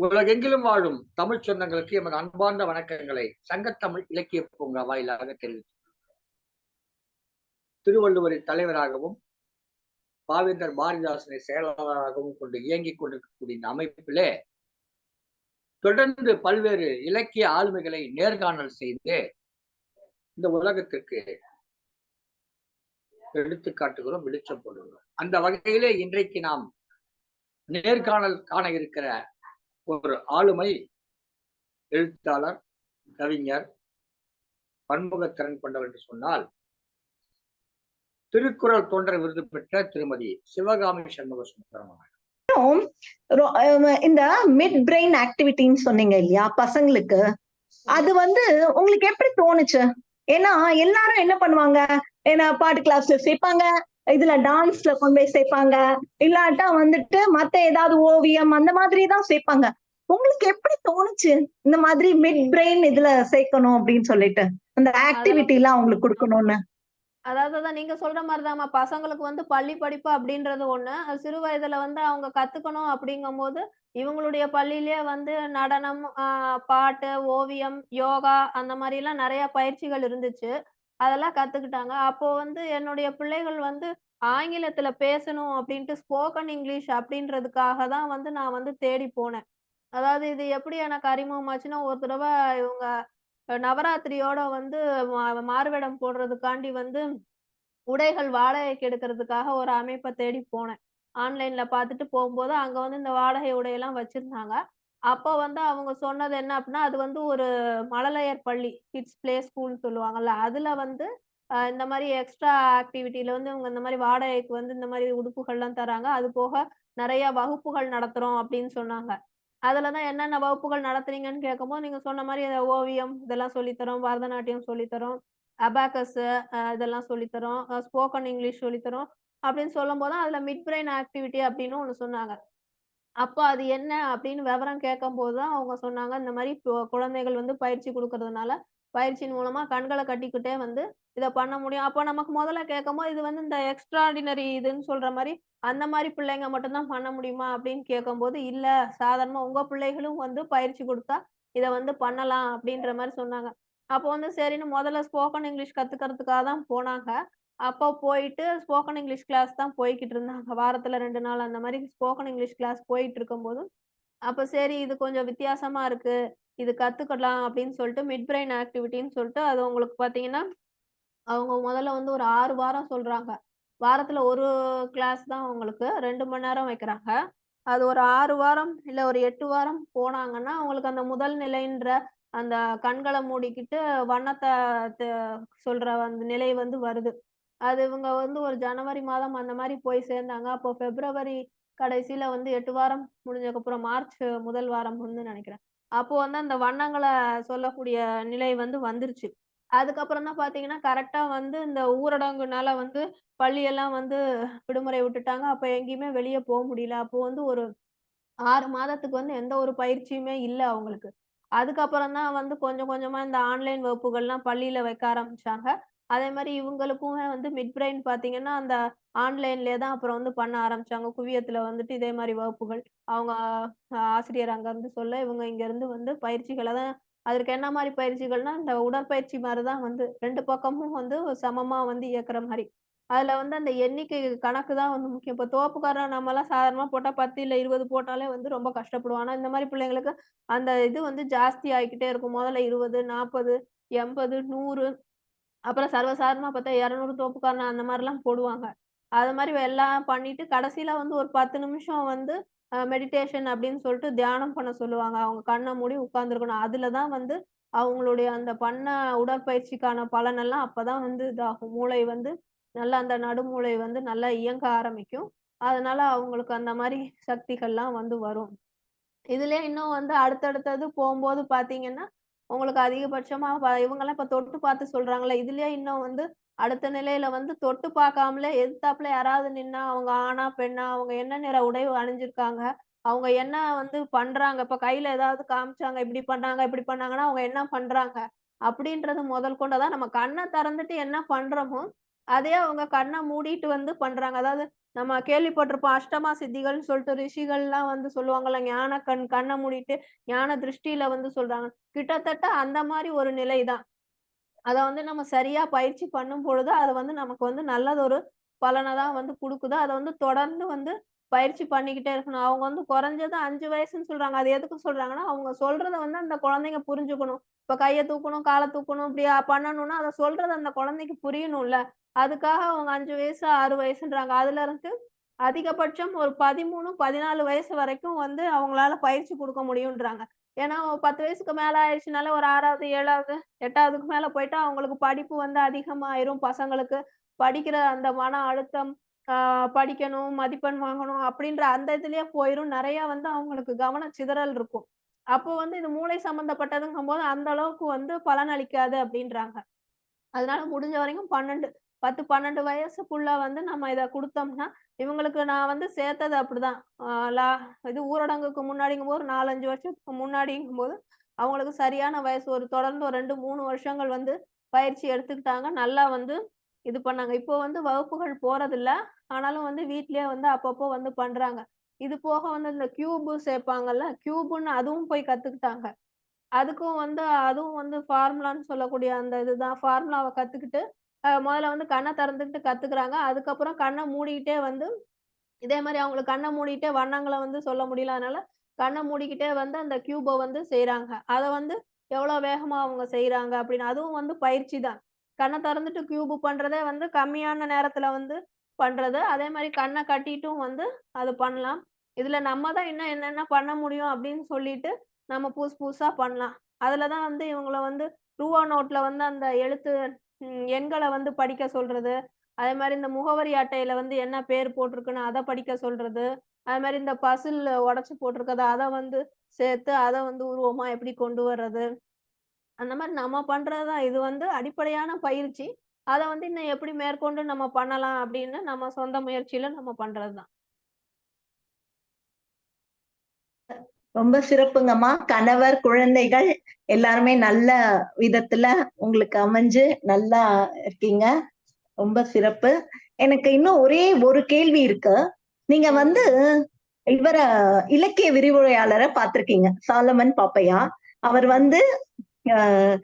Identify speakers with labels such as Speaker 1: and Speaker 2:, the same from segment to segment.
Speaker 1: உலகெங்கிலும் வாழும் தமிழ் சொந்தங்களுக்கு எமது அன்பார்ந்த வணக்கங்களை சங்கத்தமிழ் இலக்கிய பூங்கா வாயிலாக தெரிவித்து திருவள்ளுவரின் தலைவராகவும் பாவேந்தர் பாரதிதாசனை செயலாளராகவும் கொண்டு இயங்கிக் கொண்டிருக்கக்கூடிய இந்த அமைப்பிலே தொடர்ந்து பல்வேறு இலக்கிய ஆளுமைகளை நேர்காணல் செய்து இந்த உலகத்திற்கு எடுத்துக்காட்டுகளும் வெளிச்சம் போடுகிறோம். அந்த வகையிலே இன்றைக்கு நாம் நேர்காணல் காண இருக்கிற ஒரு ஆளுமை எழுத்தாளர் கவிஞர் பன்முகத்திறன் கொண்டவர் என்று சொன்னால் திருக்குறள் தொண்டர் விருது பெற்ற திருமதி சிவகாமி சண்முக சுந்தரம்
Speaker 2: இந்த மிட் பிரெயின் ஆக்டிவிட்டின்னு சொன்னீங்க இல்லையா பசங்களுக்கு? அது வந்து உங்களுக்கு எப்படி தோணுச்சு? ஏன்னா எல்லாரும் என்ன பண்ணுவாங்க? ஏன்னா பாட்டு கிளாஸ்ல சேர்ப்பாங்க இதுல டான்ஸ்ல கொண்டு போய் சேர்ப்பாங்க இல்லாட்டா வந்துட்டு மத்த ஏதாவது ஓவியம் அந்த மாதிரி தான் சேர்ப்பாங்க. உங்களுக்கு எப்படி தோணுச்சு? இந்த மாதிரி மிட் பிரெயின் இதுல சேர்க்கணும் அப்படின்னு சொல்லிட்டு அந்த ஆக்டிவிட்டி எல்லாம் அவங்களுக்கு கொடுக்கணும்னு?
Speaker 3: அதாவது நீங்க சொல்ற மாதிரிதாம்மா. பசங்களுக்கு வந்து பள்ளி படிப்பு அப்படின்றது ஒண்ணு. சிறு வயதுல வந்து அவங்க கத்துக்கணும் அப்படிங்கும் போது இவங்களுடைய பள்ளியிலேயே வந்து நடனம் பாட்டு ஓவியம் யோகா அந்த மாதிரி எல்லாம் நிறைய பயிற்சிகள் இருந்துச்சு. அதெல்லாம் கத்துக்கிட்டாங்க. அப்போ வந்து என்னுடைய பிள்ளைகள் வந்து ஆங்கிலத்துல பேசணும் அப்படின்ட்டு ஸ்போக்கன் இங்கிலீஷ் அப்படின்றதுக்காக தான் வந்து நான் வந்து தேடி போனேன். அதாவது இது எப்படி எனக்கு அறிமுகமாச்சுன்னா ஒரு தடவை இவங்க நவராத்திரியோட வந்து மார்வேடம் போடுறதுக்காண்டி வந்து உடைகள் வாடகைக்கு எடுக்கிறதுக்காக ஒரு அமைப்பை தேடி போனேன். ஆன்லைன்ல பார்த்துட்டு போகும்போது அங்க வந்து இந்த வாடகை உடையெல்லாம் வச்சிருந்தாங்க. அப்போ வந்து அவங்க சொன்னது என்ன அப்படின்னா அது வந்து ஒரு மழலையர் பள்ளி கிட்ஸ் பிளே ஸ்கூல்னு சொல்லுவாங்கல்ல அதுல வந்து இந்த மாதிரி எக்ஸ்ட்ரா ஆக்டிவிட்டியில வந்து இவங்க இந்த மாதிரி வாடகைக்கு வந்து இந்த மாதிரி உடுப்புகள்லாம் தராங்க. அது போக நிறைய வகுப்புகள் நடத்துறோம் அப்படின்னு சொன்னாங்க. அதுலதான் என்னென்ன வகுப்புகள் நடத்துறீங்கன்னு கேட்கும்போது நீங்க சொன்ன மாதிரி ஓவியம் இதெல்லாம் சொல்லித்தரோம் பரதநாட்டியம் சொல்லித்தரோம் அபாக்கஸ் இதெல்லாம் சொல்லித்தரோம் ஸ்போக்கன் இங்கிலீஷ் சொல்லித்தரோம் அப்படின்னு சொல்லும் போது அதுல மிட் பிரெயின் ஆக்டிவிட்டி அப்படின்னு ஒன்று சொன்னாங்க. அப்போ அது என்ன அப்படின்னு விவரம் கேட்கும் போது தான் அவங்க சொன்னாங்க இந்த மாதிரி குழந்தைகள் வந்து பயிற்சி கொடுக்கறதுனால பயிற்சியின் மூலமா கண்களை கட்டிக்கிட்டே வந்து இதை பண்ண முடியும். அப்போ நமக்கு முதல்ல கேட்கும் போது இது வந்து இந்த எக்ஸ்ட்ராடினரி இதுன்னு சொல்ற மாதிரி அந்த மாதிரி பிள்ளைங்க மட்டும்தான் பண்ண முடியுமா அப்படின்னு கேட்கும்போது இல்ல சாதாரணமா உங்க பிள்ளைகளும் வந்து பயிற்சி கொடுத்தா இதை வந்து பண்ணலாம் அப்படின்ற மாதிரி சொன்னாங்க. அப்போ வந்து சரின்னு முதல்ல ஸ்போக்கன் இங்கிலீஷ் கத்துக்கிறதுக்காக தான் போனாங்க. அப்போ போயிட்டு ஸ்போக்கன் இங்கிலீஷ் கிளாஸ் தான் போய்கிட்டு இருந்தாங்க. வாரத்துல ரெண்டு நாள் அந்த மாதிரி ஸ்போக்கன் இங்கிலீஷ் கிளாஸ் போயிட்டு இருக்கும்போது அப்போ சரி இது கொஞ்சம் வித்தியாசமா இருக்கு. இது கத்துக்கலாம் அப்படின்னு சொல்லிட்டு மிட் பிரெயின் ஆக்டிவிட்டின்னு சொல்லிட்டு அது உங்களுக்கு பாத்தீங்கன்னா அவங்க முதல்ல வந்து ஒரு ஆறு வாரம் சொல்றாங்க. வாரத்துல ஒரு கிளாஸ் தான் அவங்களுக்கு. ரெண்டு மணி நேரம் வைக்கிறாங்க. அது ஒரு ஆறு வாரம் இல்ல ஒரு எட்டு வாரம் போனாங்கன்னா அவங்களுக்கு அந்த முதல் நிலைன்ற அந்த கண்களை மூடிக்கிட்டு வண்ணத்தை சொல்ற அந்த நிலை வந்து வருது. அது இவங்க வந்து ஒரு ஜனவரி மாதம் அந்த மாதிரி போய் சேர்ந்தாங்க. அப்போ பிப்ரவரி கடைசியில வந்து எட்டு வாரம் முடிஞ்சதுக்கப்புறம் மார்ச் முதல் வாரம் வந்து நினைக்கிறேன். அப்போ வந்து அந்த வண்ணங்களை சொல்லக்கூடிய நிலை வந்து வந்துருச்சு. அதுக்கப்புறம் தான் பாத்தீங்கன்னா கரெக்டா வந்து இந்த ஊரடங்குனால வந்து பள்ளியெல்லாம் வந்து விடுமுறை விட்டுட்டாங்க. அப்ப எங்கேயுமே வெளியே போக முடியல. அப்போ வந்து ஒரு ஆறு மாதத்துக்கு வந்து எந்த ஒரு பயிற்சியுமே இல்லை அவங்களுக்கு. அதுக்கப்புறம் தான் வந்து கொஞ்சம் கொஞ்சமா இந்த ஆன்லைன் வகுப்புகள்லாம் பள்ளியில வைக்க ஆரம்பிச்சாங்க. அதே மாதிரி இவங்களுக்குமே வந்து மிட் பிரெயின் பார்த்தீங்கன்னா அந்த ஆன்லைன்லேயே தான் அப்புறம் வந்து பண்ண ஆரம்பிச்சாங்க. குவியத்தில் வந்துட்டு இதே மாதிரி வகுப்புகள். அவங்க ஆசிரியர் அங்கேருந்து சொல்ல இவங்க இங்கேருந்து வந்து பயிற்சிகளை தான் அதற்கு என்ன மாதிரி பயிற்சிகள்னா இந்த உடற்பயிற்சி மாதிரி தான் வந்து ரெண்டு பக்கமும் வந்து சமமாக வந்து இயக்குற மாதிரி அதில் வந்து அந்த எண்ணிக்கை கணக்கு தான் வந்து முக்கியம். இப்போ தோப்புக்காரன் நம்மலாம் சாதாரணமாக போட்டால் பத்து இல்லை இருபது போட்டாலே வந்து ரொம்ப கஷ்டப்படுவோம். ஆனால் இந்த மாதிரி பிள்ளைங்களுக்கு அந்த இது வந்து ஜாஸ்தி ஆகிக்கிட்டே இருக்கும். முதல்ல இருபது நாற்பது எண்பது நூறு அப்புறம் சர்வசாதாரணமா பார்த்தா இரநூறு தோப்புக்காரன் அந்த மாதிரிலாம் போடுவாங்க. அது மாதிரி எல்லாம் பண்ணிட்டு கடைசியில வந்து ஒரு பத்து நிமிஷம் வந்து மெடிடேஷன் அப்படின்னு சொல்லிட்டு தியானம் பண்ண சொல்லுவாங்க. அவங்க கண்ணை மூடி உட்கார்ந்துருக்கணும். அதுல தான் வந்து அவங்களுடைய அந்த பண்ண உடற்பயிற்சிக்கான பலனெல்லாம் அப்பதான் வந்து இதாகும். மூளை வந்து நல்லா அந்த நடுமூளை வந்து நல்லா இயங்க ஆரம்பிக்கும். அதனால அவங்களுக்கு அந்த மாதிரி சக்திகள்லாம் வந்து வரும். இதுல இன்னும் வந்து அடுத்தடுத்தது போகும்போது பாத்தீங்கன்னா உங்களுக்கு அதிகபட்சமா இவங்கெல்லாம் இப்ப தொட்டு பார்த்து சொல்றாங்களே இதுலயே இன்னும் வந்து அடுத்த நிலையில வந்து தொட்டு பார்க்காமலே எதிர்த்தாப்புல யாராவது நின்னா அவங்க ஆணா பெண்ணா அவங்க என்ன நிற உடை அணிஞ்சிருக்காங்க அவங்க என்ன வந்து பண்றாங்க இப்ப கையில ஏதாவது காமிச்சாங்க இப்படி பண்ணாங்க இப்படி பண்ணாங்கன்னா அவங்க என்ன பண்றாங்க அப்படின்றது முதல் கொண்டதான் நம்ம கண்ணை திறந்துட்டு என்ன பண்றோமோ அதே அவங்க கண்ணை மூடிட்டு வந்து பண்றாங்க. அதாவது நம்ம கேள்விப்பட்டிருப்போம் அஷ்டமா சித்திகள்னு சொல்லிட்டு ரிஷிகள்லாம் வந்து சொல்லுவாங்கல்ல ஞான கண் கண்ணை மூடிட்டு ஞான திருஷ்டியில வந்து சொல்றாங்க. கிட்டத்தட்ட அந்த மாதிரி ஒரு நிலைதான். அதை வந்து நம்ம சரியா பயிற்சி பண்ணும் பொழுது அது வந்து நமக்கு வந்து நல்லதொரு பலனை தான் வந்து கொடுக்குது. அதை வந்து தொடர்ந்து வந்து பயிற்சி பண்ணிக்கிட்டே இருக்கணும். அவங்க வந்து குறைஞ்சது அஞ்சு வயசுன்னு சொல்றாங்க. அது எதுக்கு சொல்றாங்கன்னா அவங்க சொல்றத வந்து அந்த குழந்தைங்க புரிஞ்சுக்கணும். இப்ப கையை தூக்கணும் காலை தூக்கணும் இப்படி பண்ணணும்னா அதை சொல்றது அந்த குழந்தைக்கு புரியணும்ல. அதுக்காக அவங்க அஞ்சு வயசு ஆறு வயசுன்றாங்க. அதுல இருந்து அதிகபட்சம் ஒரு பதிமூணு பதினாலு வயசு வரைக்கும் வந்து அவங்களால பயிற்சி கொடுக்க முடியும்ன்றாங்க. ஏன்னா பத்து வயசுக்கு மேல ஆயிடுச்சுனால ஒரு ஆறாவது ஏழாவது எட்டாவதுக்கு மேல போயிட்டா அவங்களுக்கு படிப்பு வந்து அதிகமாயிரும் பசங்களுக்கு. படிக்கிற அந்த மன அழுத்தம் படிக்கணும் மதிப்பெண் வாங்கணும் அப்படின்ற அந்த இதுலயே போயிரும். நிறைய வந்து அவங்களுக்கு கவனம் சிதறல் இருக்கும். அப்போ வந்து இது மூளை சம்பந்தப்பட்டதுங்கும் போது அந்த அளவுக்கு வந்து பலன் அளிக்காது அப்படின்றாங்க. அதனால முடிஞ்ச வரைக்கும் பன்னெண்டு பத்து பன்னெண்டு வயசுக்குள்ள வந்து நம்ம இதை கொடுத்தோம்னா இவங்களுக்கு நான் வந்து சேர்த்தது அப்படிதான். லா இது ஊரடங்குக்கு முன்னாடிங்கும் போது நாலஞ்சு வருஷத்துக்கு முன்னாடிங்கும் போது அவங்களுக்கு சரியான வயசு ஒரு தொடர்ந்து ஒரு ரெண்டு மூணு வருஷங்கள் வந்து பயிற்சி எடுத்துக்கிட்டாங்க. நல்லா வந்து இது பண்ணாங்க. இப்போ வந்து வகுப்புகள் போறதில்ல. ஆனாலும் வந்து வீட்லயே வந்து அப்பப்போ வந்து பண்றாங்க. இது போக வந்து இந்த கியூபு சேர்ப்பாங்கல்ல கியூபுன்னு அதுவும் போய் கத்துக்கிட்டாங்க. அதுக்கும் வந்து அதுவும் வந்து ஃபார்முலான்னு சொல்லக்கூடிய அந்த இதுதான். ஃபார்முலாவை கத்துக்கிட்டு முதல்ல வந்து கண்ணை திறந்துக்கிட்டு கத்துக்கிறாங்க. அதுக்கப்புறம் கண்ணை மூடிக்கிட்டே வந்து இதே மாதிரி அவங்களுக்கு கண்ணை மூடிக்கிட்டே வண்ணங்களை வந்து சொல்ல முடியல. அதனால கண்ணை மூடிக்கிட்டே வந்து அந்த கியூபை வந்து செய்கிறாங்க அதை வந்து எவ்வளவு வேகமா அவங்க செய்கிறாங்க அப்படின்னு அதுவும் வந்து பயிற்சி தான் கண்ணை திறந்துட்டு கியூபு பண்றதே வந்து கம்மியான நேரத்துல வந்து பண்றது. அதே மாதிரி கண்ணை கட்டிட்டும் வந்து அது பண்ணலாம். இதுல நம்ம தான் இன்னும் என்னென்ன பண்ண முடியும் அப்படின்னு சொல்லிட்டு நம்ம புதுசு புதுசா பண்ணலாம். அதுலதான் வந்து இவங்கள வந்து ரூவா நோட்ல வந்து அந்த எழுத்து எண்களை வந்து படிக்க சொல்றது. அதே மாதிரி இந்த முகவரி அட்டையில வந்து என்ன பேர் போட்டிருக்குன்னு அதை படிக்க சொல்றது. அதே மாதிரி இந்த பசில் உடச்சி போட்டிருக்கத அதை வந்து சேர்த்து அதை வந்து உருவமா எப்படி கொண்டு வர்றது. அந்த மாதிரி நம்ம பண்றதுதான். இது வந்து அடிப்படையான பயிற்சி. அதை வந்து இன்னும் எப்படி மேற்கொண்டு நம்ம பண்ணலாம் அப்படின்னு நம்ம சொந்த முயற்சியில நம்ம பண்றதுதான்.
Speaker 2: ரொம்ப சிறப்புங்கம்மா. கணவர் குழந்தைகள் எல்லாருமே நல்ல விதத்துல உங்களுக்கு அமைஞ்சு நல்லா இருக்கீங்க. ரொம்ப சிறப்பு. எனக்கு இன்னும் ஒரே ஒரு கேள்வி இருக்கு. நீங்க வந்து இவர இலக்கிய விரிவுரையாளரை பார்த்திருக்கீங்க. சாலமன் பாப்பையா. அவர் வந்து ஆஹ்,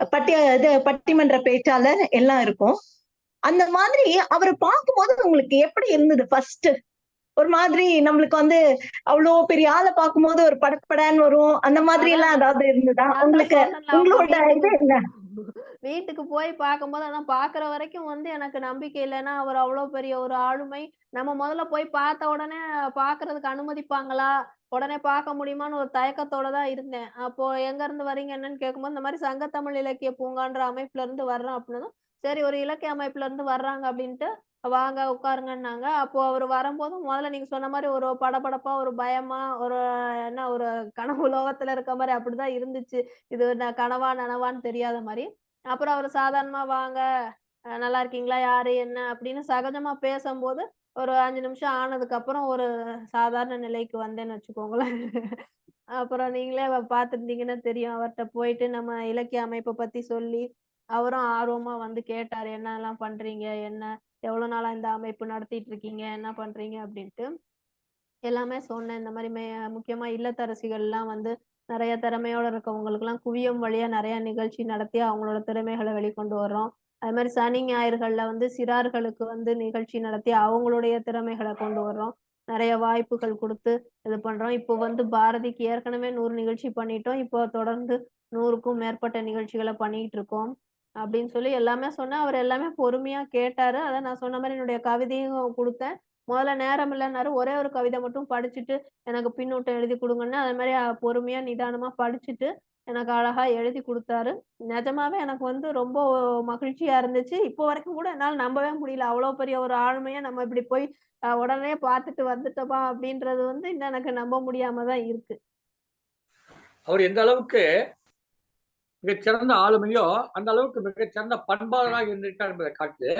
Speaker 2: பட்டிய இது பட்டிமன்ற பேச்சாளர் எல்லாம் இருக்கும். அந்த மாதிரி அவரை பார்க்கும்போது உங்களுக்கு எப்படி இருந்தது ஃபர்ஸ்ட் ஒரு மாதிரி நம்மளுக்கு வந்து அவ்வளோ பெரிய ஆளை பார்க்கும்போது ஒரு படப்படன்னு வரும். அந்த மாதிரி எல்லாம் ஏதாவது இருந்ததா? உங்களுக்கு உங்களோட இது என்ன?
Speaker 3: வீட்டுக்கு போய் பார்க்கும்போது அதான் பாக்குற வரைக்கும் வந்து எனக்கு நம்பிக்கை இல்லைன்னா அவர் அவ்வளவு பெரிய ஒரு ஆளுமை. நம்ம முதல்ல போய் பார்த்த உடனே பாக்குறதுக்கு அனுமதிப்பாங்களா? உடனே பார்க்க முடியுமான்னு ஒரு தயக்கத்தோட தான் இருந்தேன். அப்போ எங்க இருந்து வரீங்க என்னன்னு கேட்கும்போது இந்த மாதிரி சங்கத்தமிழ் இலக்கிய பூங்கான்ற அமைப்புல இருந்து வர்றோம் அப்படின்னதும் சரி ஒரு இலக்கிய அமைப்புல இருந்து வர்றாங்க அப்படின்ட்டு வாங்க உட்காருங்கன்னாங்க. அப்போ அவர் வரும்போது முதல்ல நீங்க சொன்ன மாதிரி ஒரு படபடப்பா ஒரு பயமா ஒரு என்ன ஒரு கனவு லோகத்துல இருக்க மாதிரி அப்படிதான் இருந்துச்சு. இது கனவா நனவான்னு தெரியாத மாதிரி. அப்புறம் அவர் சாதாரணமா வாங்க நல்லா இருக்கீங்களா? யாரு? என்ன? அப்படின்னு சகஜமா பேசும்போது ஒரு அஞ்சு நிமிஷம் ஆனதுக்கு அப்புறம் ஒரு சாதாரண நிலைக்கு வந்தேன்னு வச்சுக்கோங்களேன். அப்புறம் நீங்களே வ- தெரியும். அவர்கிட்ட போயிட்டு நம்ம இலக்கிய அமைப்பை பத்தி சொல்லி அவரும் ஆர்வமா வந்து கேட்டாரு என்னெல்லாம் பண்றீங்க? என்ன? எவ்வளவு நாளா இந்த அமைப்பு நடத்திட்டு இருக்கீங்க? என்ன பண்றீங்க? அப்படின்ட்டு எல்லாமே சொன்னேன். இந்த மாதிரி மே முக்கியமா இல்லத்தரசிகள் எல்லாம் வந்து நிறைய திறமையோட இருக்கவங்களுக்கு எல்லாம் குவியம் வழியா நிறைய நிகழ்ச்சி நடத்தி அவங்களோட திறமைகளை வெளிக்கொண்டு வர்றோம். அது மாதிரி சனி ஞாயிறுகள்ல வந்து சிறார்களுக்கு வந்து நிகழ்ச்சி நடத்தி அவங்களுடைய திறமைகளை கொண்டு வர்றோம். நிறைய வாய்ப்புகள் கொடுத்து இது பண்றோம். இப்போ வந்து பாரதிக்கு ஏற்கனவே நூறு நிகழ்ச்சி பண்ணிட்டோம். இப்போ தொடர்ந்து நூறுக்கும் மேற்பட்ட நிகழ்ச்சிகளை பண்ணிட்டு இருக்கோம். அப்படின்னு சொல்லி எல்லாமே சொன்னேன். அவர் எல்லாமே பொறுமையா கேட்டாரு. அதை நான் சொன்ன மாதிரி என்னுடைய கவிதையும் கொடுத்தேன். முதல்ல நேரம் இல்லைன்னாரு. ஒரே ஒரு கவிதை மட்டும் படிச்சுட்டு எனக்கு பின்னூட்டம் எழுதி கொடுங்கன்னு அதே மாதிரி பொறுமையாக பொறுமையா நிதானமா படிச்சுட்டு எனக்கு அழகா எழுதி கொடுத்தாரு. நிஜமாவே எனக்கு வந்து ரொம்ப மகிழ்ச்சியா இருந்துச்சு. இப்போ வரைக்கும் கூட என்னால் நம்பவே முடியல. அவ்வளவு பெரிய ஒரு ஆளுமையா நம்ம இப்படி போய் உடனே பார்த்துட்டு வந்துட்டோமா அப்படின்றது வந்து இன்னும் எனக்கு நம்ப முடியாம தான் இருக்கு.
Speaker 1: அவர் எந்த அளவுக்கு மிகச்சிறந்த ஆளுமையோ அந்த அளவுக்கு மிகச்சிறந்த பண்பாளராக இருந்திருக்கார் என்பதை காட்டு.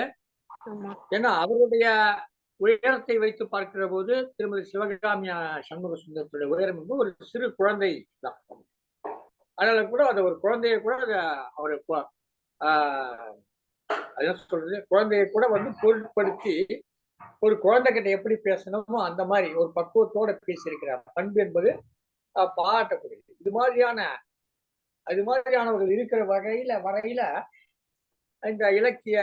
Speaker 1: ஏன்னா அவருடைய உயரத்தை வைத்து பார்க்கிற போது திருமதி சிவகாமியா சண்முக சுந்தரத்துடைய உயரம் என்பது ஒரு சிறு குழந்தை தான். அதனால கூட அது ஒரு குழந்தைய கூட அதை அவர் அதான் சொல்றது? குழந்தைய கூட வந்து பொருட்படுத்தி ஒரு குழந்தைகிட்ட எப்படி பேசணுமோ அந்த மாதிரி ஒரு பக்குவத்தோட பேசியிருக்கிறார். பண்பு என்பது பாராட்டக்கூடியது. இது மாதிரியான அது மாதிரியானவர்கள் இருக்கிற வகையில வரையில இந்த இலக்கிய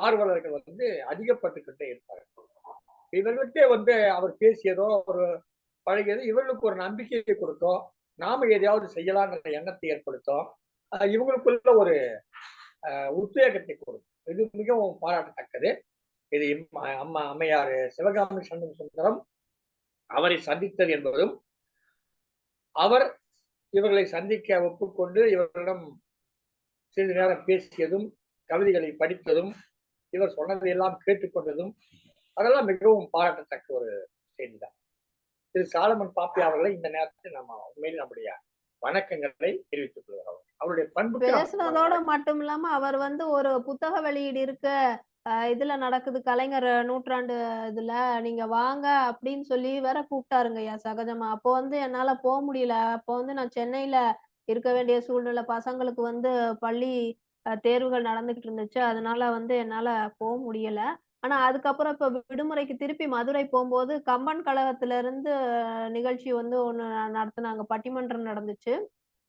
Speaker 1: ஆர்வலர்கள் வந்து அதிகப்பட்டுக்கிட்டே இருப்பார்கள் இவர்கிட்ட வந்து அவர் பேசியதோ ஒரு பழகியதோ இவர்களுக்கு ஒரு நம்பிக்கையை கொடுத்தோம். நாம எதையாவது செய்யலாம்ன்ற எண்ணத்தை ஏற்படுத்தும். இவங்களுக்குள்ள ஒரு அஹ், உத்வேகத்தை கொடுக்கும். இது மிகவும் பாராட்டத்தக்கது. இது அம்மா அம்மையார் சிவகாமி சண்முக சுந்தரம் அவரை சந்தித்தது என்பதும் அவர் இவர்களை சந்திக்க ஒப்புக்கொண்டு இவர்களிடம் சிறிது நேரம் பேசியதும் கவிதைகளை படித்ததும் இவர் சொன்னதையெல்லாம் கேட்டுக்கொண்டதும் அதெல்லாம் மிகவும் பாராட்டத்தக்க ஒரு செய்திதான். திரு. சாலமன் பாப்பி அவர்களை இந்த நேரத்தில் நம்ம உண்மையில் நம்முடைய வணக்கங்களை தெரிவித்துக் கொள்கிறோம். அவருடைய நாம்
Speaker 3: பேசுனதோட மட்டும் இல்லாம அவர் வந்து ஒரு புத்தக வெளியீடு இருக்க அஹ், இதுல நடக்குது கலைஞர் நூற்றாண்டு இதுல நீங்க வாங்க அப்படின்னு சொல்லி வேற கூப்பிட்டாருங்க ஐயா சகஜமா. அப்போ வந்து என்னால போக முடியல. அப்போ வந்து நான் சென்னையில இருக்க வேண்டிய சூழ்நிலை பசங்களுக்கு வந்து பள்ளி அஹ், தேர்வுகள் நடந்துகிட்டு இருந்துச்சு. அதனால வந்து என்னால போக முடியல. ஆனா அதுக்கப்புறம் இப்ப விடுமுறைக்கு திருப்பி மதுரை போகும்போது கம்பன் கழகத்துல இருந்து அஹ், நிகழ்ச்சி வந்து ஒண்ணு நடத்துனாங்க. பட்டிமன்றம் நடந்துச்சு.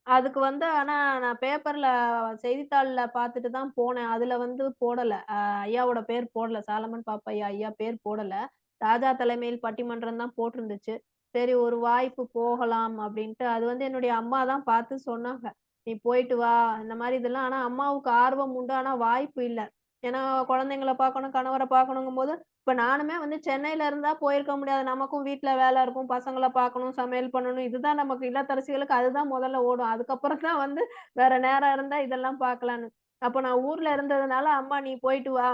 Speaker 3: அதுக்கு வந்து ஆனா நான் பேப்பர்ல செய்தித்தாள்ல பார்த்துட்டு தான் போனேன். அதுல வந்து போடல. ஐயாவோட பேர் போடல. சாலமன் பாப்பையா ஐயா பேர் போடல. ராஜா தலைமையில் பட்டிமன்றம் தான் போட்டிருந்துச்சு. சரி ஒரு வாய்ப்பு போகலாம் அப்படின்ட்டு அது வந்து என்னுடைய அம்மா தான் பார்த்து சொன்னாங்க. நீ போயிட்டு வா. இந்த மாதிரி இதெல்லாம் ஆனா அம்மாவுக்கு ஆர்வம் உண்டு. ஆனா வாய்ப்பு இல்ல. ஏன்னா குழந்தைங்கள பார்க்கணும் கணவரை பார்க்கணுங்கும் போது இப்ப நானுமே வந்து சென்னையில இருந்தா போயிருக்க முடியாது. நமக்கும் வீட்டில் வேலை இருக்கும். பசங்களை பார்க்கணும் சமையல் பண்ணணும். இதுதான் நமக்கு இல்லத்தரசிகளுக்கு அதுதான் முதல்ல ஓடும். அதுக்கப்புறம் தான் வந்து வேற நேரம் இருந்தா இதெல்லாம் பார்க்கலான்னு. அப்போ நான் ஊர்ல இருந்ததுனால அம்மா நீ போயிட்டு வா.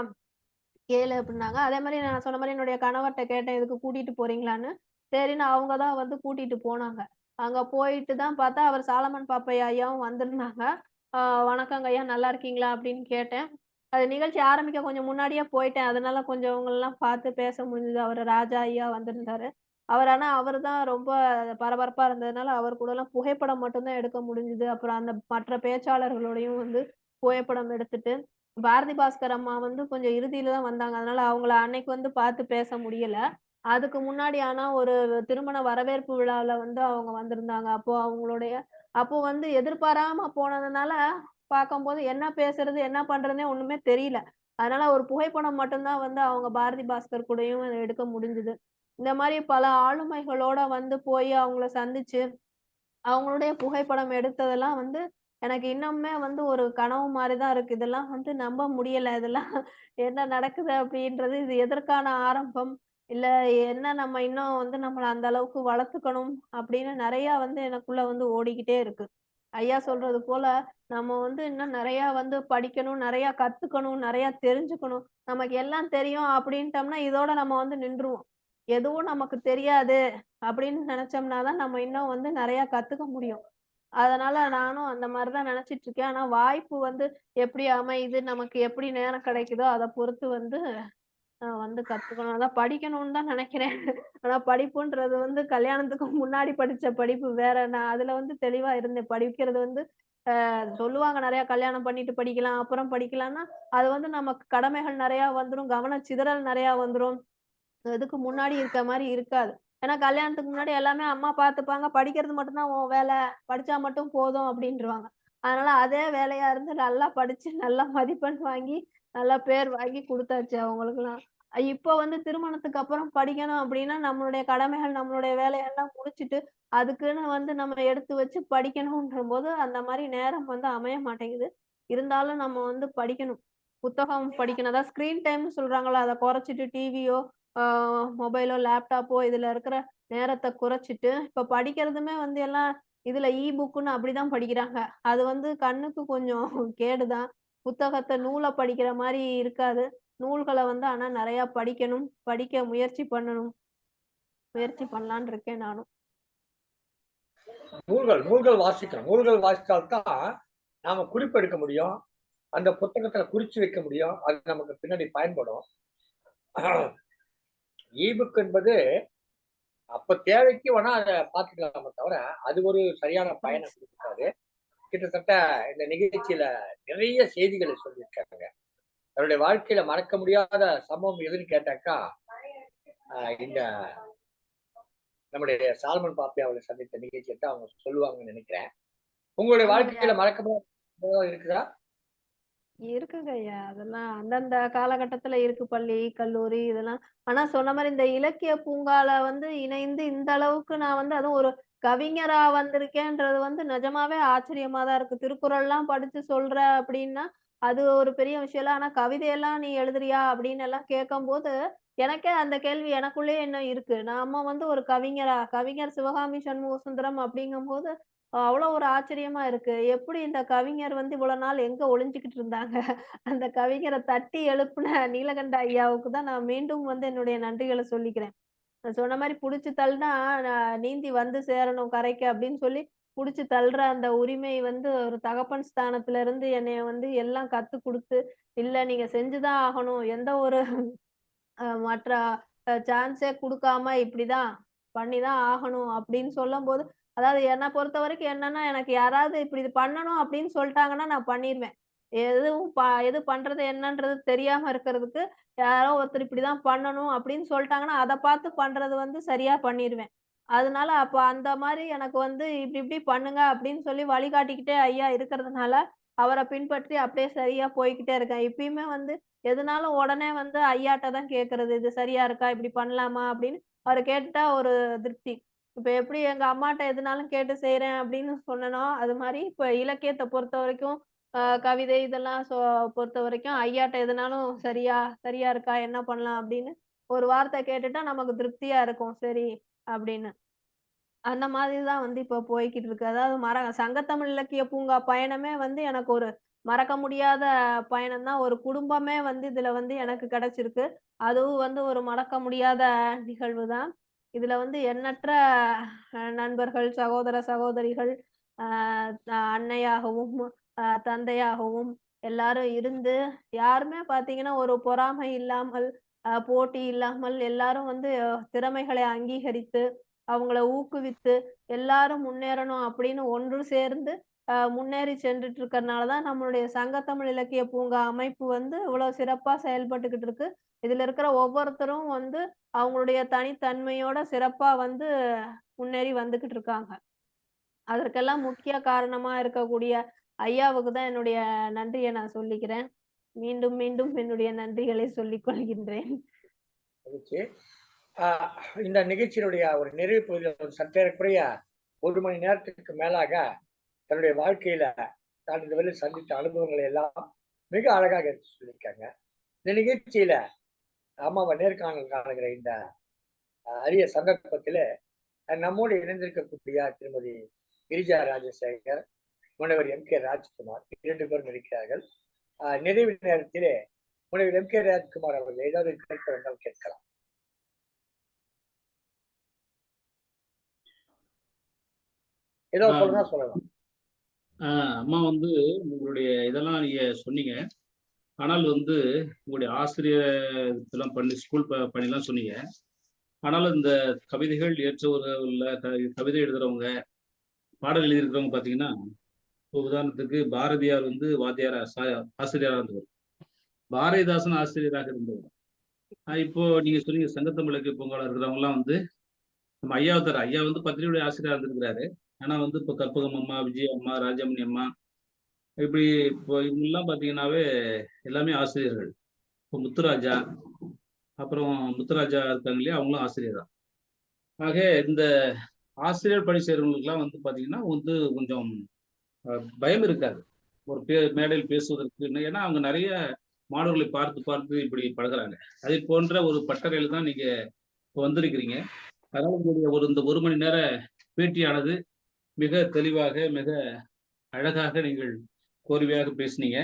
Speaker 3: கேளு அப்படின்னாங்க. அதே மாதிரி நான் சொன்ன மாதிரி என்னுடைய கணவர்கிட்ட கேட்டேன் இதுக்கு கூட்டிட்டு போறீங்களான்னு? சரின்னு அவங்க தான் வந்து கூட்டிட்டு போனாங்க. அங்க போயிட்டு தான் பார்த்தா அவர் சாலமன் பாப்பையா ஐயாவும் வந்திருந்தாங்க. வணக்கங்க ஐயா நல்லா இருக்கீங்களா? அப்படின்னு கேட்டேன். அது நிகழ்ச்சி ஆரம்பிக்க கொஞ்சம் முன்னாடியே போயிட்டேன். அதனால கொஞ்சம் அவங்களெல்லாம் பார்த்து பேச முடிஞ்சது. அவர் ராஜா ஐயா வந்திருந்தாரு. அவர் ஆனா அவர் தான் ரொம்ப பரபரப்பா இருந்ததுனால அவர் கூட எல்லாம் புகைப்படம் மட்டும்தான் எடுக்க முடிஞ்சது. அப்புறம் அந்த மற்ற பேச்சாளர்களோடையும் வந்து புகைப்படம் எடுத்துட்டு பாரதி பாஸ்கர் அம்மா வந்து கொஞ்சம் இறுதியில தான் வந்தாங்க. அதனால அவங்கள அன்னைக்கு வந்து பார்த்து பேச முடியல. அதுக்கு முன்னாடி ஆனா ஒரு திருமண வரவேற்பு விழாவில் வந்து அவங்க வந்திருந்தாங்க. அப்போ அவங்களுடைய அப்போ வந்து எதிர்பாராம போனதுனால பார்க்கும்போது என்ன பேசுறது என்ன பண்றதுனே ஒண்ணுமே தெரியல. அதனால ஒரு புகைப்படம் மட்டும்தான் வந்து அவங்க பாரதி பாஸ்கர் கூடயும் எடுக்க முடிஞ்சது. இந்த மாதிரி பல ஆளுமைகளோட வந்து போய் அவங்கள சந்திச்சு அவங்களுடைய புகைப்படம் எடுத்ததெல்லாம் வந்து எனக்கு இன்னுமே வந்து ஒரு கனவு மாதிரிதான் இருக்கு. இதெல்லாம் வந்து நம்ப முடியல. இதெல்லாம் என்ன நடக்குது அப்படின்றது இது எதற்கான ஆரம்பம்? இல்ல என்ன நம்ம இன்னும் வந்து நம்மளை அந்த அளவுக்கு வளர்த்துக்கணும் அப்படின்னு நிறைய வந்து எனக்குள்ள வந்து ஓடிக்கிட்டே இருக்கு. ஐயா சொல்றது போல நம்ம வந்து இன்னும் நிறைய வந்து படிக்கணும் நிறைய கத்துக்கணும் நிறைய தெரிஞ்சுக்கணும். நமக்கு எல்லாம் தெரியும் அப்படின்ட்டோம்னா இதோட நம்ம வந்து நின்றுவோம். எதுவும் நமக்கு தெரியாது அப்படின்னு நினைச்சோம்னா தான் நம்ம இன்னும் வந்து நிறைய கத்துக்க முடியும். அதனால நானும் அந்த மாதிரிதான் நினைச்சிட்டு இருக்கேன். ஆனா வாய்ப்பு வந்து எப்படி அமையுது நமக்கு எப்படி நேரம் கிடைக்குதோ அதை பொறுத்து வந்து நான் வந்து கத்துக்கணும். அதான் படிக்கணும்னு தான் நினைக்கிறேன். ஆனா படிப்புன்றது வந்து கல்யாணத்துக்கு முன்னாடி படிச்ச படிப்பு வேற. நான் அதுல வந்து தெளிவா இருந்தேன். படிக்கிறது வந்து ஆஹ் சொல்லுவாங்க நிறைய கல்யாணம் பண்ணிட்டு படிக்கலாம் அப்புறம் படிக்கலாம்னா அது வந்து நமக்கு கடமைகள் நிறைய வந்துடும் கவன சிதறல் நிறைய வந்துரும். இதுக்கு முன்னாடி இருக்க மாதிரி இருக்காது. ஏன்னா கல்யாணத்துக்கு முன்னாடி எல்லாமே அம்மா பார்த்துப்பாங்க. படிக்கிறது மட்டும்தான் உன் வேலை. படிச்சா மட்டும் போதும் அப்படின்றவாங்க. அதனால அதே வேலையா இருந்து நல்லா படிச்சு நல்லா மதிப்பெண் வாங்கி நல்லா பேர் வாங்கி கொடுத்தாச்சு அவங்களுக்குலாம் இப்போ வந்து திருமணத்துக்கு அப்புறம் படிக்கணும் அப்படின்னா நம்மளுடைய கடமைகள் நம்மளுடைய வேலையெல்லாம் முடிச்சிட்டு அதுக்குன்னு வந்து நம்ம எடுத்து வச்சு படிக்கணும்ன்ற போது அந்த மாதிரி நேரம் வந்து அமைய மாட்டேங்குது. இருந்தாலும் நம்ம வந்து படிக்கணும். புத்தகம் படிக்கணும் அதாவது ஸ்கிரீன் டைம் சொல்றாங்களோ அதை குறைச்சிட்டு டிவியோ மொபைலோ லேப்டாப்போ இதுல இருக்கிற நேரத்தை குறைச்சிட்டு இப்ப படிக்கிறதுமே வந்து எல்லாம் இதுல இ புக்குன்னு அப்படிதான் படிக்கிறாங்க. அது வந்து கண்ணுக்கு கொஞ்சம் கேடுதான். புத்தகத்தை நூலை படிக்கிற மாதிரி இருக்காது. நூல்களை வந்து ஆனா நிறைய படிக்கணும். படிக்க முயற்சி பண்ணணும். முயற்சி பண்ணலான் இருக்கேன் நானும்.
Speaker 1: நூல்கள் நூல்கள் வாசிக்கணும் நூல்கள் வாசித்தால்தான் நாம குறிப்பெடுக்க முடியும். அந்த புத்தகத்துல குறிச்சு வைக்க முடியும். அது நமக்கு பின்னாடி பயன்படும். ஈபுக் என்பது அப்ப தேவைக்கு வேணா அதை பார்த்துக்கலாமே தவிர அது ஒரு சரியான பயனை கொடுக்காது. கிட்டத்தட்ட இந்த நிகழ்ச்சியில நிறைய செய்திகளை சொல்லியிருக்காங்க. தன்னுடைய வாழ்க்கையில மறக்க முடியாத சம்பவம் எதுன்னு கேட்டாக்கா இந்த நம்முடைய சால்மன் பாப்பி அவளை சந்தித்த நிகழ்ச்சியை தான் அவங்க சொல்லுவாங்கன்னு நினைக்கிறேன். உங்களுடைய வாழ்க்கையில மறக்க முடியாத இருக்குதா?
Speaker 3: இருக்குங்க ஐயா. அதெல்லாம் அந்தந்த காலகட்டத்துல இருக்கு. பள்ளி கல்லூரி இதெல்லாம். ஆனா சொன்ன மாதிரி இந்த இலக்கிய பூங்கால வந்து இணைந்து இந்த அளவுக்கு நான் வந்து அதுவும் ஒரு கவிஞரா வந்திருக்கேன்றது வந்து நிஜமாவே ஆச்சரியமா தான் இருக்கு. திருக்குறள்லாம் படிச்சு சொல்ற அப்படின்னா அது ஒரு பெரிய விஷயம் இல்ல. ஆனா கவிதையெல்லாம் நீ எழுதுறியா அப்படின்னு எல்லாம் கேட்கும்போது எனக்கே அந்த கேள்வி எனக்குள்ளே இன்னும் இருக்கு. நாம வந்து ஒரு கவிஞரா கவிஞர் சிவகாமி சண்முக சுந்தரம் அப்படிங்கும்போது அவ்வளவு ஒரு ஆச்சரியமா இருக்கு. எப்படி இந்த கவிஞர் வந்து இவ்வளவு நாள் எங்க ஒளிஞ்சுக்கிட்டு இருந்தாங்க? அந்த கவிஞரை தட்டி எழுப்புன நீலகண்ட ஐயாவுக்கு தான் நான் மீண்டும் வந்து என்னுடைய நன்றிகளை சொல்லிக்கிறேன். சொன்ன மாதிரி புடிச்சு தள்ளினா நான் நீந்தி வந்து சேரணும் கரைக்கு அப்படின்னு சொல்லி புடிச்சு தள்ளுற அந்த உரிமை வந்து ஒரு தகப்பன் ஸ்தானத்துல இருந்து என்னைய வந்து எல்லாம் கத்து கொடுத்து இல்ல நீங்க செஞ்சுதான் ஆகணும். எந்த ஒரு மற்ற சான்ஸே கொடுக்காம இப்படிதான் பண்ணிதான் ஆகணும். அப்படின்னு சொல்லும் போது அதாவது என்னை பொறுத்த வரைக்கும் என்னன்னா எனக்கு யாராவது இப்படி இது பண்ணணும் அப்படின்னு சொல்லிட்டாங்கன்னா நான் பண்ணிடுவேன் எதுவும் ப எது பண்றது என்னன்றது தெரியாம இருக்கிறதுக்கு யாரோ ஒருத்தர் இப்படிதான் பண்ணணும் அப்படின்னு சொல்லிட்டாங்கன்னா அதை பார்த்து பண்றது வந்து சரியா பண்ணிடுவேன் அதனால அப்ப அந்த மாதிரி எனக்கு வந்து இப்படி இப்படி பண்ணுங்க அப்படின்னு சொல்லி வழிகாட்டிக்கிட்டே ஐயா இருக்கிறதுனால அவரை பின்பற்றி அப்படியே சரியா போய்கிட்டே இருக்கேன். இப்பயுமே வந்து எதுனாலும் உடனே வந்து ஐயாட்ட தான் கேட்கறது இது சரியா இருக்கா இப்படி பண்ணலாமா அப்படின்னு அவரை கேட்டுட்டா ஒரு திருப்தி. இப்ப எப்படி எங்க அம்மாட்ட எதுனாலும் கேட்டு செய்யறேன் அப்படின்னு சொன்னனோ அது மாதிரி இப்ப இலக்கியத்தை பொறுத்த வரைக்கும் கவிதை இதெல்லாம் சொ பொறுத்த வரைக்கும் ஐயாட்ட எதுனாலும் சரியா சரியா இருக்கா என்ன பண்ணலாம் அப்படின்னு ஒரு வார்த்தை கேட்டுட்டா நமக்கு திருப்தியா இருக்கும். சரி அப்படின்னு. அந்த மாதிரி தான் வந்து இப்போ போய்கிட்டு இருக்கு. அதாவது மர சங்கத்தமிழ் இலக்கிய பூங்கா பயணமே வந்து எனக்கு ஒரு மறக்க முடியாத பயணம் தான். ஒரு குடும்பமே வந்து இதுல வந்து எனக்கு கிடைச்சிருக்கு. அதுவும் வந்து ஒரு மறக்க முடியாத நிகழ்வு தான். இதுல வந்து எண்ணற்ற நண்பர்கள் சகோதர சகோதரிகள் அன்னையாகவும் தந்தையாகவும் எல்லாரும் இருந்து யாருமே பாத்தீங்கன்னா ஒரு பொறாமை இல்லாமல் ஆஹ் போட்டி இல்லாமல் எல்லாரும் வந்து திறமைகளை அங்கீகரித்து அவங்கள ஊக்குவித்து எல்லாரும் முன்னேறணும் அப்படின்னு ஒன்று சேர்ந்து ஆஹ் முன்னேறி சென்றுட்டு இருக்கறனாலதான் நம்மளுடைய சங்கத்தமிழ் இலக்கிய பூங்கா அமைப்பு வந்து இவ்வளவு சிறப்பா செயல்பட்டுக்கிட்டு இருக்கு. இதுல இருக்கிற ஒவ்வொருத்தரும் வந்து அவங்களுடைய தனித்தன்மையோட சிறப்பா வந்து முன்னேறி வந்துகிட்டு இருக்காங்க அதற்கெல்லாம் முக்கிய காரணமா இருக்கக்கூடிய ஐயாவுக்கு தான் என்னுடைய நன்றியை நான் சொல்லிக்கிறேன். மீண்டும் மீண்டும் என்னுடைய நன்றிகளை சொல்லிக் கொள்கின்றேன்.
Speaker 1: ஆஹ் இந்த நிகழ்ச்சியினுடைய ஒரு நிறைவு பகுதியில் சற்றேறக்குறைய ஒரு மணி நேரத்துக்கு மேலாக தன்னுடைய வாழ்க்கையில நான் இந்த வரையில் சந்தித்த அனுபவங்களை எல்லாம் மிக அழகாக எடுத்து சொல்லியிருக்காங்க. இந்த நிகழ்ச்சியில அம்மாவை நேர்காணல் காணுகிற இந்த அரிய சந்தர்ப்பத்தில் நம்மோடு இணைந்திருக்கக்கூடிய திருமதி கிரிஜா ராஜசேகர் முனைவர் எம் கே ராஜ்குமார் இரண்டு பேரும் இருக்கிறார்கள். நிறைவு நேரத்திலே முனைவர் எம் கே ராஜ்குமார் அவர்கள் ஏதாவது கேட்க வேண்டாம் கேட்கலாம். ஏதோ. சொல்றதா சொல்லலாம்.
Speaker 4: அம்மா வந்து உங்களுடைய இதெல்லாம் நீங்க சொன்னீங்க. ஆனால் வந்து உங்களுடைய ஆசிரியர் இதெல்லாம் பண்ணி ஸ்கூல் பணிலாம் சொன்னீங்க. ஆனாலும் இந்த கவிதைகள் ஏற்றவர்கள் கவிதை எழுதுறவங்க பாடல் எழுதியிருக்கிறவங்க பார்த்தீங்கன்னா இப்போ உதாரணத்துக்கு பாரதியார் வந்து வாத்தியார் ஆசிரியராக இருந்தவர். பாரதிதாசன் ஆசிரியராக இருந்தவர். இப்போ நீங்க சொன்னீங்க சங்கத்தமிழுக்கு பொங்கலா இருக்கிறவங்கலாம் வந்து நம்ம ஐயா தர ஐயா வந்து பத்திரிகையுடைய ஆசிரியராக இருந்திருக்கிறாரு. ஆனா வந்து இப்போ கற்பகம் அம்மா விஜய் அம்மா ராஜமணி அம்மா இப்படி இப்போ இவங்கெல்லாம் பார்த்தீங்கன்னாவே எல்லாமே ஆசிரியர்கள். இப்போ முத்துராஜா அப்புறம் முத்துராஜா இருக்காங்க இல்லையா அவங்களும் ஆசிரியர். தான் ஆக இந்த ஆசிரியர் பணி செய்கிறவங்களுக்குலாம் வந்து பார்த்தீங்கன்னா வந்து கொஞ்சம் பயம் இருக்காது. ஒரு பே மேடையில் பேசுவதற்கு. ஏன்னா அவங்க நிறைய மாணவர்களை பார்த்து பார்த்து இப்படி பழகுறாங்க. அதே போன்ற ஒரு பட்டறையில் தான் நீங்க இப்போ வந்திருக்கிறீங்க. அதனால உங்களுடைய ஒரு இந்த ஒரு மணி நேர பேட்டியானது மிக தெளிவாக மிக அழகாக நீங்கள் கோர்வையாக பேசுனீங்க.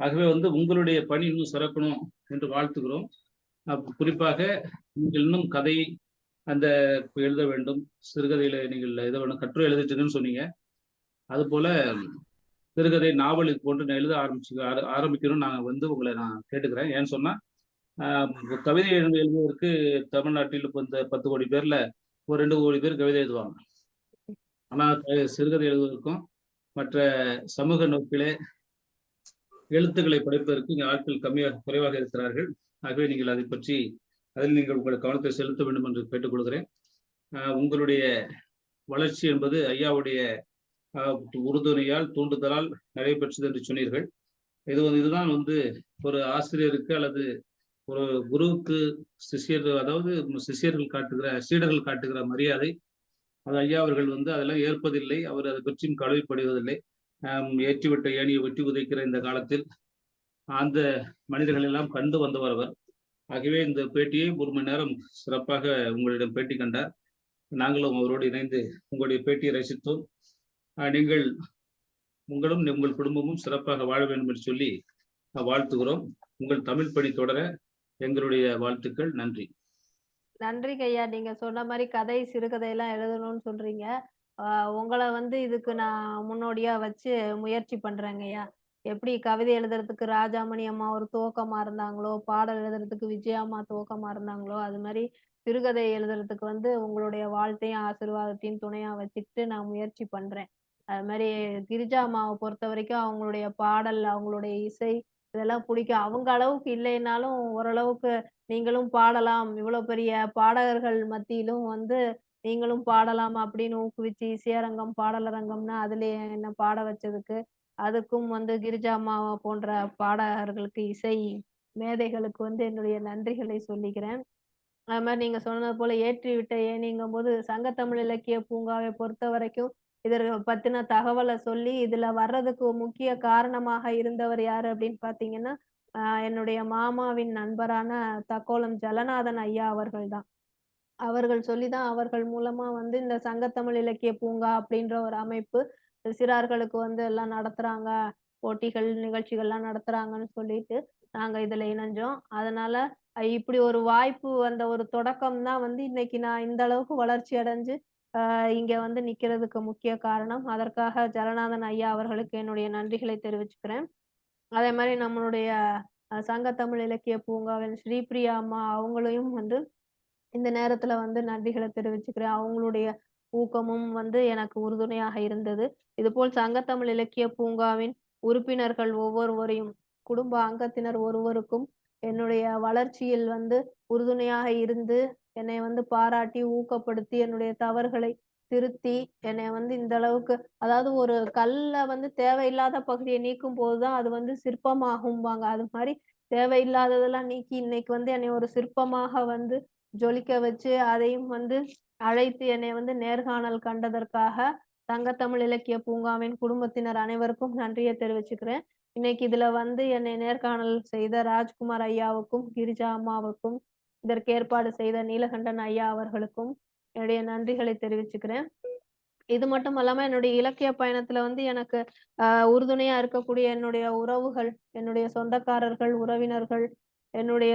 Speaker 4: ஆகவே வந்து உங்களுடைய பணி இன்னும் சிறக்கணும் என்று வாழ்த்துக்கிறோம் குறிப்பாக நீங்கள் இன்னும் கதை அந்த எழுத வேண்டும். சிறுகதையில நீங்கள் எழுத வேண்டும் கட்டுரை எழுதிட்டீங்கன்னு சொன்னீங்க. அது போல சிறுகதை நாவல் இது போன்று நான் எழுத ஆரம்பிச்சு ஆர- ஆரம்பிக்கணும்னு நான் வந்து உங்களை நான் கேட்டுக்கிறேன். ஏன்னு சொன்னா கவிதை எழுத எழுதுவதற்கு தமிழ்நாட்டில் இப்போ இந்த பத்து கோடி பேர்ல ஒரு ரெண்டு கோடி பேர் கவிதை எழுதுவாங்க. ஆனா சிறுகதை எழுதுவதற்கும் மற்ற சமூக நோக்கிலே எழுத்துக்களை படைப்பதற்கு இங்கே ஆட்கள் கம்மியாக குறைவாக இருக்கிறார்கள். ஆகவே நீங்கள் அதை பற்றி அதில் நீங்கள் உங்கள் கவனத்தை செலுத்த வேண்டும் என்று கேட்டுக்கொள்கிறேன். உங்களுடைய வளர்ச்சி என்பது ஐயாவுடைய உறுதுணையால் தூண்டுதலால் நடைபெற்றது என்று சொன்னீர்கள். இது வந்து இதுதான் வந்து ஒரு ஆசிரியருக்கு அல்லது ஒரு குருவுக்கு சிஷியர்கள் அதாவது சிஷியர்கள் காட்டுகிற சீடர்கள் காட்டுகிற மரியாதை. அது ஐயா அவர்கள் வந்து அதெல்லாம் ஏற்பதில்லை. அவர் அதை பற்றியும் கவலைப்படுவதில்லை. ஏற்றிவிட்ட ஏணியை வெட்டி உதைக்கிற இந்த காலத்தில் அந்த மனிதர்கள் எல்லாம் கண்டு வந்தவர் அவர். ஆகவே இந்த பேட்டியை ஒரு மணி நேரம் சிறப்பாக உங்களிடம் பேட்டி கண்டார். நாங்களும் அவரோடு இணைந்து உங்களுடைய பேட்டியை ரசித்தோம். நீங்கள் உங்களும் உங்கள் குடும்பமும் சிறப்பாக வாழ வேண்டும் என்று சொல்லி வாழ்த்துகிறோம். உங்கள் தமிழ் பணி தொடர எங்களுடைய வாழ்த்துக்கள். நன்றி.
Speaker 3: நன்றி ஐயா. நீங்க சொன்ன மாதிரி கதை சிறுகதை எல்லாம் எழுதணும்னு சொல்றீங்க. உங்களை வந்து இதுக்கு நான் முன்னோடியா வச்சு முயற்சி பண்றேங்க ஐயா. எப்படி கவிதை எழுதுறதுக்கு ராஜாமணி அம்மா ஒரு துவக்கமா இருந்தாங்களோ பாடல் எழுதுறதுக்கு விஜயாம்மா துவக்கமா இருந்தாங்களோ அது மாதிரி சிறுகதை எழுதுறதுக்கு வந்து உங்களுடைய வாழ்த்தையும் ஆசீர்வாதத்தையும் துணையா வச்சுக்கிட்டு நான் முயற்சி பண்றேன். அது மாதிரி கிரிஜா அம்மாவை பொறுத்த வரைக்கும் அவங்களுடைய பாடல் அவங்களுடைய இசை இதெல்லாம் பிடிக்கும். அவங்க அளவுக்கு இல்லைனாலும் ஓரளவுக்கு நீங்களும் பாடலாம். இவ்வளோ பெரிய பாடகர்கள் மத்தியிலும் வந்து நீங்களும் பாடலாம் அப்படின்னு ஊக்குவிச்சு இசையரங்கம் பாடலரங்கம்னா அதுலேயே என்ன பாட வச்சதுக்கு அதுக்கும் வந்து கிரிஜா அம்மாவை போன்ற பாடகர்களுக்கு இசை மேதைகளுக்கு வந்து என்னுடைய நன்றிகளை சொல்லிக்கிறேன். அது மாதிரி நீங்கள் சொன்னது போல ஏற்றி விட்ட ஏனிங்கும் போது சங்கத்தமிழ் இலக்கிய பூங்காவை பொறுத்த வரைக்கும் இதற்கு பத்தின தகவலை சொல்லி இதுல வர்றதுக்கு முக்கிய காரணமாக இருந்தவர் யாரு அப்படின்னு பாத்தீங்கன்னா என்னுடைய மாமாவின் நண்பரான தக்கோலம் ஜலநாதன் ஐயா அவர்கள் தான் அவர்கள் சொல்லிதான் அவர்கள் மூலமா வந்து இந்த சங்கத்தமிழ் இலக்கிய பூங்கா அப்படின்ற ஒரு அமைப்பு சிறார்களுக்கு வந்து எல்லாம் நடத்துறாங்க போட்டிகள் நிகழ்ச்சிகள்லாம் நடத்துறாங்கன்னு சொல்லிட்டு நாங்க இதுல இணைஞ்சோம். அதனால இப்படி ஒரு வாய்ப்பு வந்த ஒரு தொடக்கம் தான் வந்து இன்னைக்கு நான் இந்த அளவுக்கு வளர்ச்சி அடைஞ்சு இங்க வந்து நிக்கிறதுக்கு முக்கிய காரணம். அதற்காக ஜலநாதன் ஐயா அவர்களுக்கு என்னுடைய நன்றிகளை தெரிவிச்சுக்கிறேன். அதே மாதிரி நம்மளுடைய சங்க தமிழ் இலக்கிய பூங்காவின் ஸ்ரீபிரியா அம்மா அவங்களையும் வந்து இந்த நேரத்துல வந்து நன்றிகளை தெரிவிச்சுக்கிறேன். அவங்களுடைய ஊக்கமும் வந்து எனக்கு உறுதுணையாக இருந்தது. இதுபோல் சங்கத்தமிழ் இலக்கிய பூங்காவின் உறுப்பினர்கள் ஒவ்வொருவரையும் குடும்ப அங்கத்தினர் ஒருவருக்கும் என்னுடைய வளர்ச்சியில் வந்து உறுதுணையாக இருந்து என்னை வந்து பாராட்டி ஊக்கப்படுத்தி என்னுடைய தவறுகளை திருத்தி என்னை வந்து இந்த அளவுக்கு அதாவது ஒரு கல்ல வந்து தேவையில்லாத பகுதியை நீக்கும் போதுதான் அது வந்து சிற்பமாகும்பாங்க. அது மாதிரி தேவையில்லாததெல்லாம் நீக்கி இன்னைக்கு வந்து என்னை ஒரு சிற்பமாக வந்து ஜொலிக்க வச்சு அதையும் வந்து அழைத்து என்னை வந்து நேர்காணல் கண்டதற்காக தங்கத்தமிழ் இலக்கிய பூங்காவின் குடும்பத்தினர் அனைவருக்கும் நன்றியை தெரிவிச்சுக்கிறேன். இன்னைக்கு இதுல வந்து என்னை நேர்காணல் செய்த ராஜ்குமார் ஐயாவுக்கும் கிரிஜா அம்மாவுக்கும் இதற்கு ஏற்பாடு செய்த நீலகண்டன் ஐயா அவர்களுக்கும் என்னுடைய நன்றிகளை தெரிவிச்சுக்கிறேன். இது மட்டும் இல்லாம என்னுடைய இலக்கிய பயணத்துல வந்து எனக்கு ஆஹ் உறுதுணையா இருக்கக்கூடிய என்னுடைய உறவுகள் என்னுடைய சொந்தக்காரர்கள் உறவினர்கள் என்னுடைய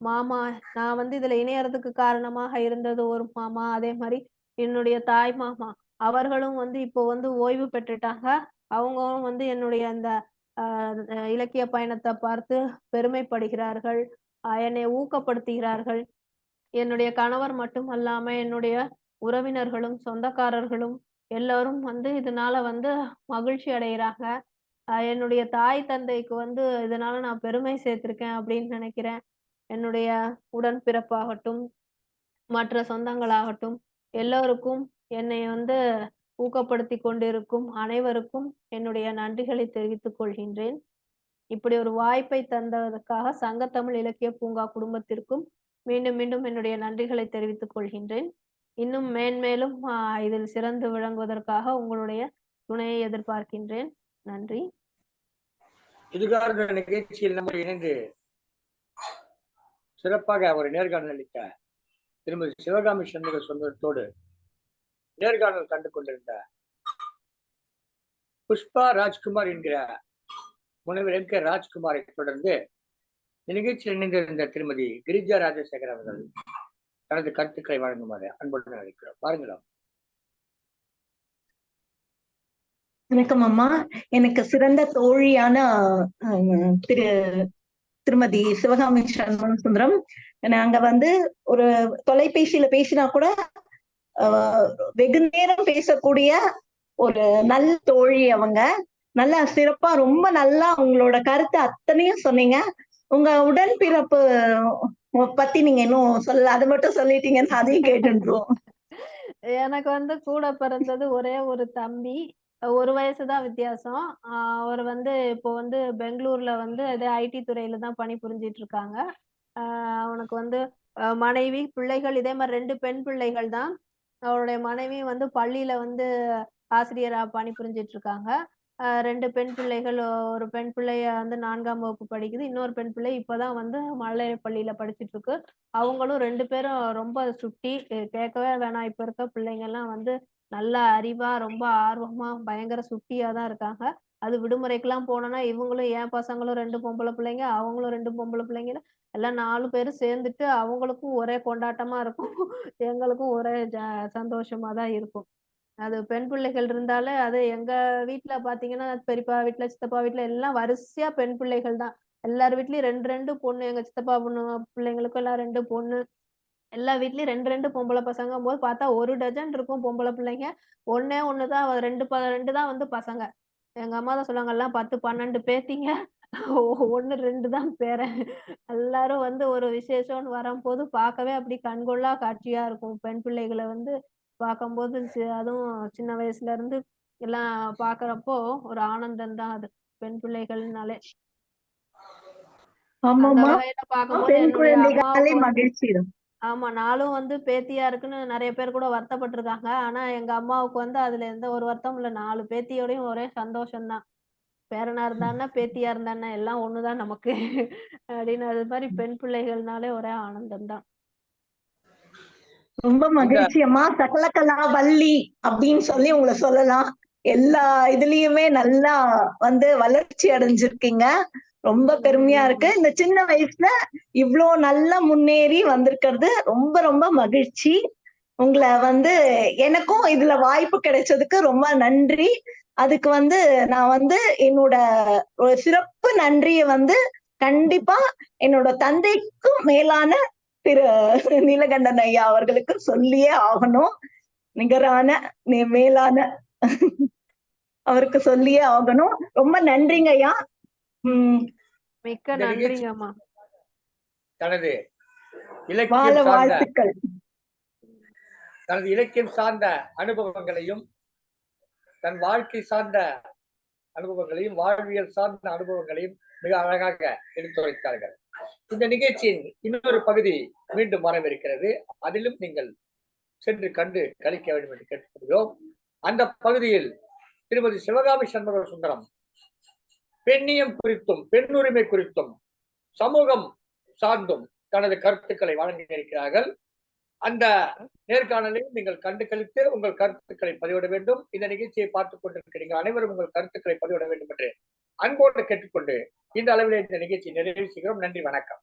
Speaker 3: மாமா நான் வந்து இதுல இணையறதுக்கு காரணமாக இருந்தது ஒரு மாமா அதே மாதிரி என்னுடைய தாய் மாமா அவர்களும் வந்து இப்போ வந்து ஓய்வு பெற்றுட்டாங்க. அவங்களும் வந்து என்னுடைய அந்த ஆஹ் இலக்கிய பயணத்தை பார்த்து பெருமைப்படுகிறார்கள். என்னை ஊக்கப்படுத்துகிறார்கள். என்னுடைய கணவர் மட்டுமல்லாம என்னுடைய உறவினர்களும் சொந்தக்காரர்களும் எல்லாரும் வந்து இதனால வந்து மகிழ்ச்சி அடைகிறாங்க. என்னுடைய தாய் தந்தைக்கு வந்து இதனால நான் பெருமை சேர்த்திருக்கேன் அப்படின்னு நினைக்கிறேன். என்னுடைய உடன்பிறப்பாகட்டும் மற்ற சொந்தங்களாகட்டும் எல்லோருக்கும் என்னை வந்து ஊக்கப்படுத்தி கொண்டிருக்கும் அனைவருக்கும் என்னுடைய நன்றிகளை தெரிவித்துக் கொள்கின்றேன். இப்படி ஒரு வாய்ப்பை தந்ததற்காக சங்கத்தமிழ் இலக்கிய பூங்கா குடும்பத்திற்கும் மீண்டும் மீண்டும் என்னுடைய நன்றிகளை தெரிவித்துக் கொள்கின்றேன். இன்னும் மேன்மேலும் இதில் சிறந்து விளங்குவதற்காக உங்களுடைய துணையை எதிர்பார்க்கின்றேன். நன்றி.
Speaker 1: இதுகார நிகழ்ச்சியில் நம்ம இணைந்து சிறப்பாக ஒரு நேர்காணல் அளித்த திருமதி சிவகாமி சண்முக சொந்தத்தோடு நேர்காணல் கண்டு கொண்டிருந்த புஷ்பா ராஜ்குமார் என்கிற முனைவர் எம் கே ராஜ்குமாரை தொடர்ந்து நிகழ்ச்சியில் இணைந்திருந்த திருமதி கிரிஜா ராஜசேகர் அவர்கள் தனது கருத்துக்களை வழங்குமாறு அன்புடன் அழைக்கிறோம். பாருங்களா
Speaker 2: வணக்கம் அம்மா. எனக்கு சிறந்த தோழியான திரு திருமதி சிவகாமி சண்முக சுந்தரம் நாங்க வந்து ஒரு தொலைபேசியில பேசினா கூட வெகு நேரம் பேசக்கூடிய ஒரு நல்ல தோழி அவங்க. நல்லா சிறப்பா ரொம்ப நல்லா உங்களோட கருத்து அத்தனையும் சொன்னீங்க. உங்க உடன்பிறப்பு பத்தி நீங்க இன்னும் சொல்ல அதை மட்டும் சொல்லிட்டீங்கன்னா அதையும் கேட்டுருவோம்
Speaker 3: எனக்கு வந்து கூட பிறந்தது ஒரே ஒரு தம்பி. ஒரு வயசுதான் வித்தியாசம். அவர் வந்து இப்போ வந்து பெங்களூர்ல வந்து அதே ஐடி துறையில தான் பணி புரிஞ்சிட்டு இருக்காங்க. அவனுக்கு வந்து மனைவி பிள்ளைகள் இதே மாதிரி ரெண்டு பெண் பிள்ளைகள் தான். அவருடைய மனைவி வந்து பள்ளியில வந்து ஆசிரியரா பணி புரிஞ்சிட்டு இருக்காங்க. ரெண்டு பெண் பிள்ளைகள் ஒரு பெண் பிள்ளைய வந்து நான்காம் வகுப்பு படிக்குது இன்னொரு பெண் பிள்ளை இப்பதான் வந்து மழலை பள்ளியில படிச்சுட்டு இருக்கு அவங்களும் ரெண்டு பேரும் ரொம்ப சுட்டி கேட்கவே வேணாம். இப்ப இருக்க பிள்ளைங்க எல்லாம் வந்து நல்ல அறிவா ரொம்ப ஆர்வமா பயங்கர சுட்டியா தான் இருக்காங்க. அது விடுமுறைக்கெல்லாம் போனோம்னா இவங்களும் என் பசங்களும் ரெண்டு பொம்பளை பிள்ளைங்க அவங்களும் ரெண்டு பொம்பளை பிள்ளைங்க எல்லாம் நாலு பேரும் சேர்ந்துட்டு அவங்களுக்கும் ஒரே கொண்டாட்டமா இருக்கும். எங்களுக்கும் ஒரே சந்தோஷமா தான் இருக்கும். அது பெண் பிள்ளைகள் இருந்தாலே அது எங்க வீட்டுல பாத்தீங்கன்னா பெரியப்பா வீட்டுல சித்தப்பா வீட்டுல எல்லாம் வரிசையா பெண் பிள்ளைகள் தான். எல்லார் வீட்லயும் ரெண்டு ரெண்டு பொண்ணு. எங்க சித்தப்பா பொண்ணு பிள்ளைங்களுக்கும் எல்லாம் ரெண்டு பொண்ணு. எல்லா வீட்லயும் ரெண்டு ரெண்டு பொம்பளை பசங்க போது பார்த்தா ஒரு டஜன் இருக்கும் பொம்பளை பிள்ளைங்க. ஒன்னே ஒண்ணுதான் ரெண்டு ப ரெண்டு தான் வந்து பசங்க. எங்க அம்மா தான் சொல்லுவாங்க எல்லாம் பத்து பன்னெண்டு பேத்திங்க. ஒ- ஒண்ணு ரெண்டு தான் பேரன் எல்லாரும் வந்து ஒரு விசேஷம்னு வரும்போது பார்க்கவே அப்படி கண்கொள்ளா காட்சியா இருக்கும். பெண் பிள்ளைகளை வந்து பார்க்கும்போது அதுவும் சின்ன வயசுல இருந்து எல்லாம் பாக்குறப்போ ஒரு ஆனந்தம் தான் அது. பெண் பிள்ளைகள்னாலே.
Speaker 2: தான்.
Speaker 3: ஆமா நானும் வந்து பேத்தியா இருக்குன்னு நிறைய பேர் கூட வருத்தப்பட்டிருக்காங்க. ஆனா எங்க அம்மாவுக்கு வந்து அதுல எந்த ஒரு வருத்தமும் இல்ல. நாலு பேத்தியோடையும் ஒரே சந்தோஷம்தான் பேரனா இருந்தான்னா பேத்தியா இருந்தான்னா எல்லாம் ஒண்ணுதான் நமக்கு. அப்படின்னு அது மாதிரி பெண் பிள்ளைகள்னாலே ஒரே ஆனந்தம் தான்.
Speaker 2: ரொம்ப மகிழ்ச்சி அம்மா சகலகலா வள்ளி அப்படின்னு சொல்லி உங்களை சொல்லலாம். எல்லா இதுலயுமே நல்லா வந்து வளர்ச்சி அடைஞ்சிருக்கீங்க. ரொம்ப பெருமையா இருக்கு. இந்த சின்ன வயசுல இவ்ளோ நல்லா முன்னேறி வந்திருக்கிறது ரொம்ப ரொம்ப மகிழ்ச்சி. உங்களை வந்து எனக்கும் இதுல வாய்ப்பு கிடைச்சதுக்கு ரொம்ப நன்றி. அதுக்கு வந்து நான் வந்து என்னோட ஒரு சிறப்பு நன்றியை வந்து கண்டிப்பா என்னோட தந்தைக்கும் மேலான திரு நீலகண்டன் ஐயா அவர்களுக்கு சொல்லியே ஆகணும். நிகரான நி- மேலான அவருக்கு சொல்லியே ஆகணும். ரொம்ப நன்றிங்க ஐயா.
Speaker 3: மிக்க நன்றிங்கம்மா.
Speaker 1: தனது இலக்கியம்
Speaker 2: வாழ்த்துக்கள்.
Speaker 1: தனது இலக்கியம் சார்ந்த அனுபவங்களையும் தன் வாழ்க்கை சார்ந்த அனுபவங்களையும் வாழ்வியல் சார்ந்த அனுபவங்களையும் மிக அழகாக எடுத்துரைத்தார்கள். இந்த நிகழ்ச்சியின் இன்னொரு பகுதி மீண்டும் வரவிருக்கிறது. அதிலும் நீங்கள் சென்று கண்டு கழிக்க வேண்டும் என்று கேட்டுக்கொள்கிறோம். அந்த பகுதியில் திருமதி சிவகாமி சண்முக சுந்தரம் பெண்ணியம் குறித்தும் பெண்ணுரிமை குறித்தும் சமூகம் சார்ந்தும் தனது கருத்துக்களை வழங்கி இருக்கிறார்கள் அந்த நேர்காணலையும் நீங்கள் கண்டு கழித்து உங்கள் கருத்துக்களை பதிவிட வேண்டும். இந்த நிகழ்ச்சியை பார்த்துக் கொண்டிருக்கிறீங்க அனைவரும் உங்கள் கருத்துக்களை பதிவிட வேண்டும் என்று அன்போடு கேட்டுக்கொண்டு இந்த அளவிலே இந்த நிகழ்ச்சி நிறைவு செய்கிறோம். நன்றி வணக்கம்.